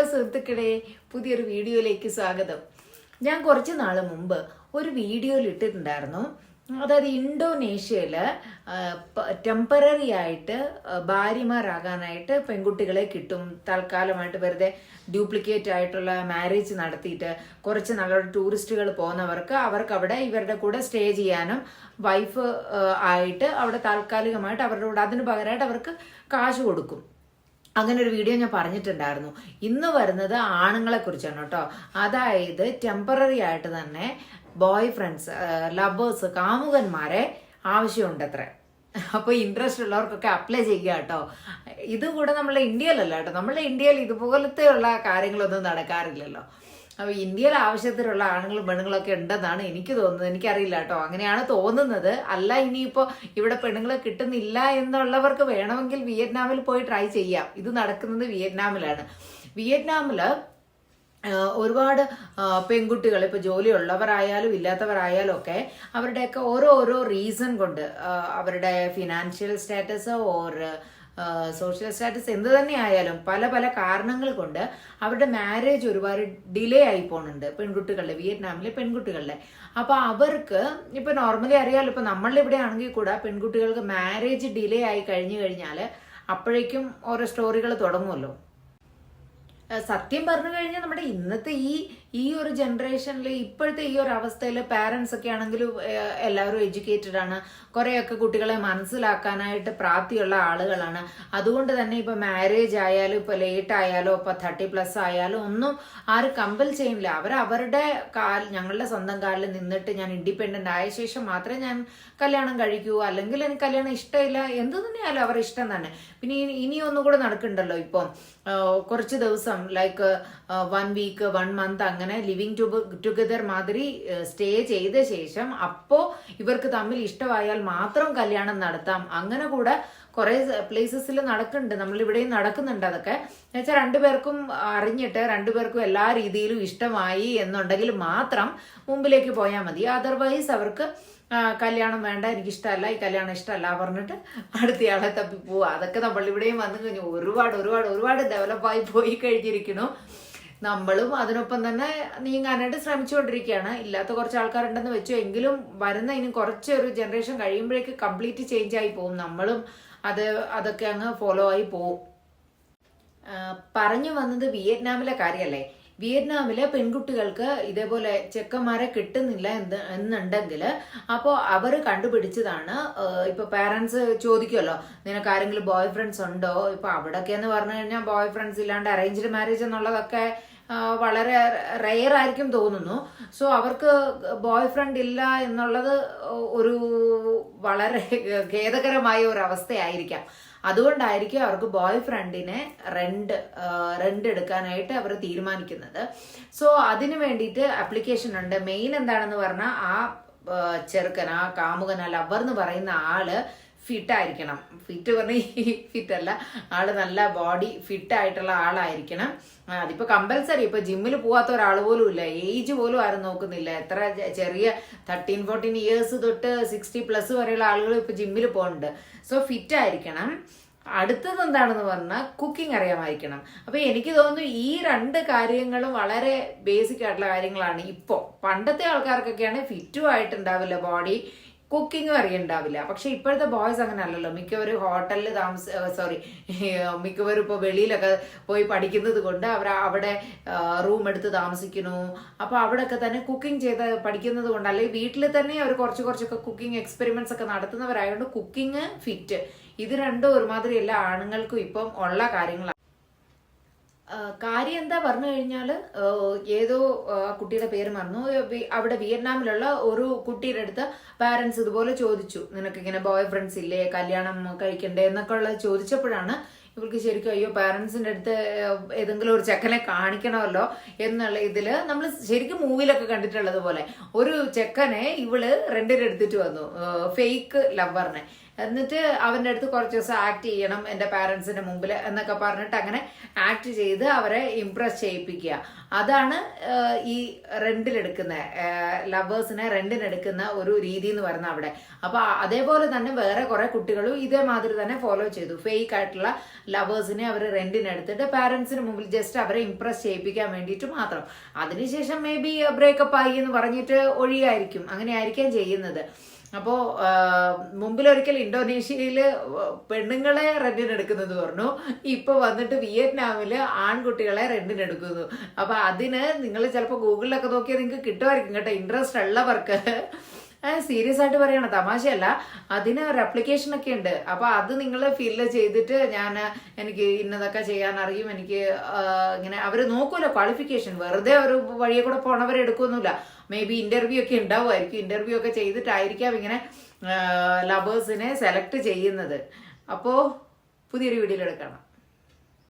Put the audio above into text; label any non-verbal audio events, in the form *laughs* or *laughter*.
മക്കളെ പുതിയൊരു വീഡിയോയിലേക്ക് സ്വാഗതം. ഞാൻ കുറച്ച് നാൾ മുമ്പ് ഒരു വീഡിയോയിൽ ഇട്ടിട്ടുണ്ടായിരുന്നു. അതായത് ഇൻഡോനേഷ്യയിൽ ടെമ്പററി ആയിട്ട് ഭാര്യമാരാകാനായിട്ട് പെൺകുട്ടികളെ കിട്ടും. തൽക്കാലമായിട്ട് വെറുതെ ഡ്യൂപ്ലിക്കേറ്റ് ആയിട്ടുള്ള മാരേജ് നടത്തിയിട്ട് കുറച്ച് നാളോട് ടൂറിസ്റ്റുകൾ പോകുന്നവർക്ക് അവർക്ക് അവിടെ ഇവരുടെ കൂടെ സ്റ്റേ ചെയ്യാനും വൈഫ് ആയിട്ട് അവിടെ താൽക്കാലികമായിട്ട് അവരുടെ കൂടെ അതിന് പകരമായിട്ട് അവർക്ക് കാശ് കൊടുക്കും. അങ്ങനെ ഒരു വീഡിയോ ഞാൻ പറഞ്ഞിട്ടുണ്ടായിരുന്നു. ഇന്ന് വരുന്നത് ആണുങ്ങളെ കുറിച്ചാണ് കേട്ടോ. അതായത് ടെമ്പററി ആയിട്ട് തന്നെ ബോയ് ഫ്രണ്ട്സ് ലവേഴ്സ് കാമുകന്മാരെ ആവശ്യമുണ്ട് അത്ര അപ്പോൾ ഇൻട്രസ്റ്റ് ഉള്ളവർക്കൊക്കെ അപ്ലൈ ചെയ്യുക കേട്ടോ. ഇത് കൂടെ നമ്മളെ ഇന്ത്യയിലല്ല കേട്ടോ. നമ്മളെ ഇന്ത്യയിൽ ഇതുപോലത്തെ ഉള്ള കാര്യങ്ങളൊന്നും നടക്കാറില്ലല്ലോ. അപ്പോൾ ഇന്ത്യയിൽ ആവശ്യത്തിലുള്ള ആണുങ്ങളും പെണ്ണുങ്ങളൊക്കെ ഉണ്ടെന്നാണ് എനിക്ക് തോന്നുന്നത്. എനിക്കറിയില്ല കേട്ടോ. അങ്ങനെയാണ് തോന്നുന്നത്. അല്ല ഇനിയിപ്പോൾ ഇവിടെ പെണ്ണുങ്ങളെ കിട്ടുന്നില്ല എന്നുള്ളവർക്ക് വേണമെങ്കിൽ വിയറ്റ്നാമിൽ പോയി ട്രൈ ചെയ്യാം. ഇത് നടക്കുന്നത് വിയറ്റ്നാമിലാണ്. വിയറ്റ്നാമിൽ ഒരുപാട് പെൺകുട്ടികൾ ഇപ്പോൾ ജോലിയുള്ളവരായാലും ഇല്ലാത്തവരായാലും ഒക്കെ അവരുടെയൊക്കെ ഓരോ ഓരോ റീസൺ കൊണ്ട് അവരുടെ financial status or social status എന്ത് തന്നെ ആയാലും പല പല കാരണങ്ങൾ കൊണ്ട് അവരുടെ മാരേജ് ഒരുപാട് ഡിലേ ആയി പോകുന്നുണ്ട് പെൺകുട്ടികളുടെ വിയറ്റ്നാമിലെ പെൺകുട്ടികളുടെ. അപ്പോൾ അവർക്ക് ഇപ്പോൾ നോർമലി അറിയാമല്ലോ ഇപ്പോൾ നമ്മളുടെ ഇവിടെ ആണെങ്കിൽ കൂടെ പെൺകുട്ടികൾക്ക് മാരേജ് ഡിലേ ആയി കഴിഞ്ഞു കഴിഞ്ഞാൽ അപ്പോഴേക്കും ഓരോ സ്റ്റോറികൾ തുടങ്ങുമല്ലോ സത്യം പറഞ്ഞു കഴിഞ്ഞാൽ നമ്മുടെ ഇന്നത്തെ ഈ ഈ ഒരു ജനറേഷനിൽ ഇപ്പോഴത്തെ ഈ ഒരു അവസ്ഥയിൽ പാരൻസ് ഒക്കെ ആണെങ്കിലും എല്ലാവരും എഡ്യൂക്കേറ്റഡ് ആണ്. കുറേയൊക്കെ കുട്ടികളെ മനസ്സിലാക്കാനായിട്ട് പ്രാപ്തിയുള്ള ആളുകളാണ്. അതുകൊണ്ട് തന്നെ ഇപ്പൊ മാരേജ് ആയാലും ഇപ്പൊ ലേറ്റ് ആയാലും ഇപ്പൊ തേർട്ടി പ്ലസ് ആയാലും ഒന്നും ആരും കമ്പൽ ചെയ്യുന്നില്ല. അവർ അവരുടെ കാൽ ഞങ്ങളുടെ സ്വന്തം കാലിൽ നിന്നിട്ട് ഞാൻ ഇൻഡിപെൻഡന്റ് ആയ ശേഷം മാത്രമേ ഞാൻ കല്യാണം കഴിക്കൂ. അല്ലെങ്കിൽ എനിക്ക് കല്യാണം ഇഷ്ടമില്ല. എന്ത് തന്നെയായാലും അവരുടെ ഇഷ്ടം തന്നെ. പിന്നെ ഇനി- ഒന്നുകൂടെ ഒന്നും കൂടെ നടക്കുന്നുണ്ടല്ലോ ഇപ്പം കുറച്ച് ദിവസം like one week one month അങ്ങനെ ലിവിങ് ടുഗദർ മാതിരി സ്റ്റേ ചെയ്ത ശേഷം അപ്പോ ഇവർക്ക് തമ്മിൽ ഇഷ്ടമായാൽ മാത്രം കല്യാണം നടത്താം. അങ്ങനെ കൂടെ കുറെ പ്ലേസസിൽ നടക്കുന്നുണ്ട്. നമ്മൾ ഇവിടെയും നടക്കുന്നുണ്ട് അതൊക്കെ. എന്നുവെച്ചാൽ രണ്ടുപേർക്കും അറിഞ്ഞിട്ട് രണ്ടുപേർക്കും എല്ലാ രീതിയിലും ഇഷ്ടമായി എന്നുണ്ടെങ്കിൽ മാത്രം മുമ്പിലേക്ക് പോയാൽ മതി. അതർവൈസ് അവർക്ക് കല്യാണം വേണ്ട എനിക്ക് ഇഷ്ടമല്ല ഈ കല്യാണം ഇഷ്ടമല്ല പറഞ്ഞിട്ട് അടുത്തയാളെ തപ്പി പോവുക അതൊക്കെ നമ്മൾ ഇവിടെയും വന്നു കഴിഞ്ഞു ഒരുപാട് ഒരുപാട് ഒരുപാട് ഡെവലപ്പായി പോയി കഴിഞ്ഞിരിക്കുന്നു. നമ്മളും അതിനൊപ്പം തന്നെ നീങ്ങാനായിട്ട് ശ്രമിച്ചുകൊണ്ടിരിക്കുകയാണ്. ഇല്ലാത്ത കുറച്ച് ആൾക്കാരുണ്ടെന്ന് വെച്ചു. എങ്കിലും വരുന്ന ഇനി കുറച്ചൊരു ജനറേഷൻ കഴിയുമ്പോഴേക്ക് കംപ്ലീറ്റ് ചേഞ്ച് ആയി പോകും നമ്മളും അത് അതൊക്കെ അങ്ങ് ഫോളോ ആയി പോവും. പറഞ്ഞു വന്നത് വിയറ്റ്നാമിലെ കാര്യമല്ലേ? വിയറ്റ്നാമിലെ പെൺകുട്ടികൾക്ക് ഇതേപോലെ ചെക്കന്മാരെ കിട്ടുന്നില്ല എന്ത് എന്നുണ്ടെങ്കിൽ അപ്പോൾ അവർ കണ്ടുപിടിച്ചതാണ് ഇപ്പോൾ ഇപ്പൊ പാരന്റ്സ് ചോദിക്കുമല്ലോ നിനക്ക് ആരെങ്കിലും ബോയ് ഫ്രണ്ട്സ് ഉണ്ടോ? ഇപ്പൊ അവിടെയൊക്കെ എന്ന് പറഞ്ഞു കഴിഞ്ഞാൽ ബോയ് ഫ്രണ്ട്സ് ഇല്ലാണ്ട് അറേഞ്ച്ഡ് മാരേജ് എന്നുള്ളതൊക്കെ വളരെ റെയർ ആയിരിക്കും തോന്നുന്നു. സോ അവർക്ക് ബോയ് ഫ്രണ്ട് ഇല്ല എന്നുള്ളത് ഒരു വളരെ ഖേദകരമായ ഒരു അവസ്ഥയായിരിക്കാം. അതുകൊണ്ടായിരിക്കും അവർക്ക് ബോയ് ഫ്രണ്ടിനെ റെന്റ് റെന്റ് എടുക്കാനായിട്ട് അവർ തീരുമാനിക്കുന്നത്. സോ അതിനു വേണ്ടിയിട്ട് അപ്ലിക്കേഷൻ ഉണ്ട്. മെയിൻ എന്താണെന്ന് പറഞ്ഞാൽ ആ ചെറുക്കൻ ആ കാമുകൻ ആ ലവർ എന്ന് പറയുന്ന ആൾ ഫിറ്റ് ആയിരിക്കണം. ഫിറ്റ് പറഞ്ഞ ഫിറ്റ് അല്ല. ആൾ നല്ല ബോഡി ഫിറ്റ് ആയിട്ടുള്ള ആളായിരിക്കണം. അതിപ്പോൾ അതിപ്പോ കമ്പൽസറി ഇപ്പൊ ജിമ്മിൽ പോകാത്ത ഒരാൾ പോലും ഇല്ല. ഏജ് പോലും ആരും നോക്കുന്നില്ല. എത്ര ചെറിയ തേർട്ടീൻ ഫോർട്ടീൻ ഇയേഴ്സ് തൊട്ട് സിക്സ്റ്റി പ്ലസ് വരെയുള്ള ആളുകൾ ഇപ്പൊ ജിമ്മിൽ പോകുന്നുണ്ട് സോ ഫിറ്റ് ആയിരിക്കണം. അടുത്തത് എന്താണെന്ന് പറഞ്ഞാൽ കുക്കിംഗ് അറിയാമായിരിക്കണം. അപ്പൊ എനിക്ക് തോന്നുന്നു ഈ രണ്ട് കാര്യങ്ങളും വളരെ ബേസിക് ആയിട്ടുള്ള കാര്യങ്ങളാണ് ഇപ്പോൾ പണ്ടത്തെ ആൾക്കാർക്കൊക്കെയാണ് ഫിറ്റും ആയിട്ടുണ്ടാവില്ല ബോഡി കുക്കിങ്ങും അറിയണ്ടാവില്ല. പക്ഷെ ഇപ്പോഴത്തെ ബോയ്സ് അങ്ങനെ അല്ലല്ലോ മിക്കവരും ഹോട്ടലിൽ താമസ സോറി *laughs* മിക്കവരും ഇപ്പോൾ വെളിയിലൊക്കെ പോയി പഠിക്കുന്നത് കൊണ്ട് അവർ അവിടെ റൂം എടുത്ത് താമസിക്കുന്നു. അപ്പോൾ അവിടെയൊക്കെ തന്നെ കുക്കിംഗ് ചെയ്ത് പഠിക്കുന്നത് കൊണ്ട് അല്ലെങ്കിൽ വീട്ടിൽ തന്നെ അവർ കുറച്ച് കുറച്ചൊക്കെ കുക്കിംഗ് എക്സ്പെരിമെന്റ്സ് ഒക്കെ നടത്തുന്നവരായതുകൊണ്ട് കുക്കിംഗ് ഫിറ്റ് ഇത് രണ്ടും ഒരുമാതിരി എല്ലാ ആണുങ്ങൾക്കും ഇപ്പം ഉള്ള കാര്യങ്ങളാണ് കാര്യം എന്താ പറഞ്ഞു കഴിഞ്ഞാൽ ഏതോ കുട്ടിയുടെ പേര് മറന്നു. അവിടെ വിയറ്റ്നാമിലുള്ള ഒരു കുട്ടിയുടെ അടുത്ത് പാരൻസ് ഇതുപോലെ ചോദിച്ചു നിനക്ക് ഇങ്ങനെ ബോയ് ഫ്രണ്ട്സ് ഇല്ലേ? കല്യാണം കഴിക്കണ്ടേ? എന്നൊക്കെ ഉള്ള ചോദിച്ചപ്പോഴാണ് ഇവർക്ക് ശരിക്കും അയ്യോ പാരൻസിന്റെ അടുത്ത് ഏതെങ്കിലും ഒരു ചെക്കനെ കാണിക്കണമല്ലോ എന്നുള്ള ഇതിൽ നമ്മൾ ശരിക്കും മൂവിയിലൊക്കെ കണ്ടിട്ടുള്ളത് പോലെ ഒരു ചെക്കനെ ഇവൾ റെന്റിന് എടുത്തിട്ട് വന്നു ഫേക്ക് ലവറിനെ എന്നിട്ട് അവന്റെ അടുത്ത് കുറച്ച് ദിവസം ആക്ട് ചെയ്യണം എന്റെ പാരൻസിന്റെ മുമ്പിൽ എന്നൊക്കെ പറഞ്ഞിട്ട് അങ്ങനെ ആക്ട് ചെയ്ത് അവരെ ഇംപ്രസ് ചെയ്യിപ്പിക്കുക. അതാണ് ഈ റെന്റിലെടുക്കുന്ന ലവേഴ്സിനെ റെന്റിനെടുക്കുന്ന ഒരു രീതി എന്ന് പറയുന്നത് അവിടെ. അപ്പോൾ അതേപോലെ തന്നെ വേറെ കുറേ കുട്ടികളും ഇതേമാതിരി തന്നെ ഫോളോ ചെയ്തു. ഫേക്ക് ആയിട്ടുള്ള ലവേഴ്സിനെ അവർ റെന്റിനെടുത്തിട്ട് പാരന്റ്സിന് മുമ്പിൽ ജസ്റ്റ് അവരെ ഇംപ്രസ് ചെയ്യിപ്പിക്കാൻ വേണ്ടിയിട്ട് മാത്രം. അതിനുശേഷം മേ ബി ബ്രേക്കപ്പ് ആയി എന്ന് പറഞ്ഞിട്ട് ഒഴിയായിരിക്കും. അങ്ങനെ ആയിരിക്കാം ചെയ്യുന്നത്. അപ്പോൾ മുമ്പിലൊരിക്കൽ ഇന്തോനേഷ്യയിൽ പെണ്ണുങ്ങളെ റെന്റിനെടുക്കുന്നത് പറഞ്ഞു. ഇപ്പോൾ വന്നിട്ട് വിയറ്റ്നാമിൽ ആൺകുട്ടികളെ റെന്റിനെടുക്കുന്നു അപ്പോൾ അതിന് നിങ്ങൾ ചിലപ്പോൾ ഗൂഗിളിലൊക്കെ നോക്കിയാൽ നിങ്ങൾക്ക് കിട്ടുമായിരിക്കും കേട്ടോ. ഇൻട്രസ്റ്റ് ഉള്ളവർക്ക് സീരിയസ് ആയിട്ട് പറയണ തമാശയല്ല. അതിന് ഒരു അപ്ലിക്കേഷൻ ഒക്കെ ഉണ്ട്. അപ്പൊ അത് നിങ്ങൾ ഫില്ല് ചെയ്തിട്ട് ഞാൻ എനിക്ക് ഇന്നതൊക്കെ ചെയ്യാൻ അറിയും എനിക്ക് ഇങ്ങനെ അവർ നോക്കൂല ക്വാളിഫിക്കേഷൻ വെറുതെ ഒരു വഴിയെ കൂടെ പോണവരെ എടുക്കൊന്നുമില്ല. മേ ബി ഇന്റർവ്യൂ ഒക്കെ ഉണ്ടാവുമായിരിക്കും. ഇന്റർവ്യൂ ഒക്കെ ചെയ്തിട്ടായിരിക്കാം ഇങ്ങനെ ലബേഴ്സിനെ സെലക്ട് ചെയ്യുന്നത്. അപ്പോൾ പുതിയൊരു വീഡിയോയിൽ എടുക്കണം.